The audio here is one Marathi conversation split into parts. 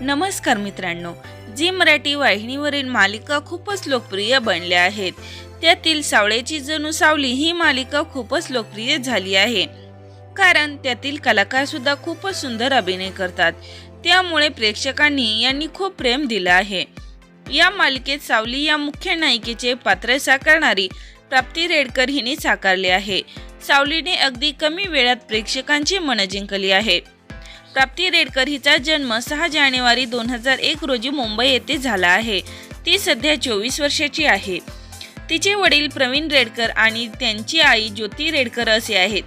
नमस्कार मित्रांनो जी मराठी वाहिनीवरील मालिका खूपच लोकप्रिय बनल्या आहेत. त्यातील सावळ्याची जणू सावली ही मालिका खूपच लोकप्रिय झाली आहे. कारण त्यातील कलाकार सुद्धा खूपच सुंदर अभिनय करतात. त्यामुळे प्रेक्षकांनी यांनी खूप प्रेम दिलं आहे. या मालिकेत सावली या मुख्य नायिकेचे पात्र साकारणारी प्राप्ती रेडकर हिने साकारले आहे. सावलीने अगदी कमी वेळात प्रेक्षकांची मनं जिंकली आहे प्राप्ती रेडकर हिचा जन्म सहा जानेवारी दोन हजार एक रोजी मुंबई येथे झाला आहे. ती सध्या चोवीस वर्षाची आहे. तिचे वडील प्रवीण रेडकर आणि त्यांची आई ज्योती रेडकर असे आहेत.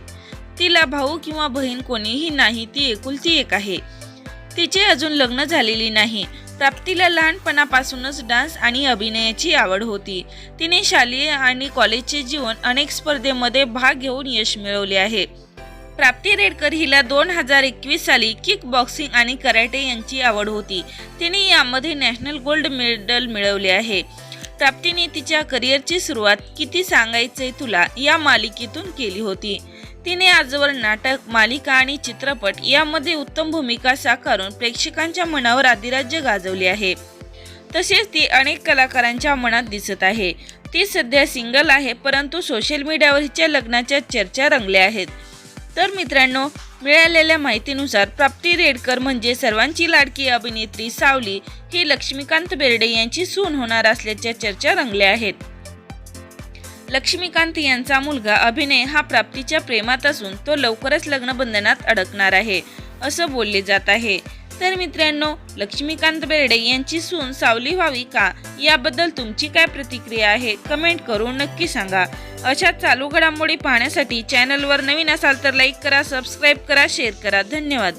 तिला भाऊ किंवा बहीण कोणीही नाही ती एकुलती एक आहे. तिचे अजून लग्न झालेली नाही. प्राप्तीला लहानपणापासूनच डान्स आणि अभिनयाची आवड होती. तिने शालेय आणि कॉलेजचे जीवन अनेक स्पर्धेमध्ये भाग घेऊन यश मिळवले आहे. प्राप्ती रेडकर हिला दोन हजार एकवीस साली किक बॉक्सिंग आणि कराटे यांची आवड होती. तिने यामध्ये नॅशनल गोल्ड मेडल मिळवले आहे. प्राप्तीने तिच्या करिअरची सुरुवात किती सांगायचंय तुला या मालिकेतून केली होती. तिने आजवर नाटक मालिका आणि चित्रपट यामध्ये उत्तम भूमिका साकारून प्रेक्षकांच्या मनावर अधिराज्य गाजवले आहे. तसेच ती अनेक कलाकारांच्या मनात दिसत आहे. ती सध्या सिंगल आहे परंतु सोशल मीडियावर हिच्या लग्नाच्या चर्चा रंगल्या आहेत. तर मित्रांनो मिळालेल्या माहितीनुसार प्राप्ती रेडकर म्हणजे सर्वांची लाडकी अभिनेत्री सावली ही लक्ष्मीकांत बेर्डे यांची सून होणार असल्याच्या चर्चा रंगल्या आहेत. लक्ष्मीकांत यांचा मुलगा अभिनय हा प्राप्तीच्या प्रेमात असून तो लवकरच लग्नबंधनात अडकणार आहे असं बोलले जात आहे. तर मित्रांनो लक्ष्मीकांत बेर्डे यांची सून सावली व्हावी का? याबद्दल तुमची काय प्रतिक्रिया आहे? कमेंट करून नक्की सांगा. अशा चालू घडामोडी पाहण्यासाठी चॅनलवर नवीन असाल तर लाईक करा सबस्क्राईब करा शेअर करा. धन्यवाद.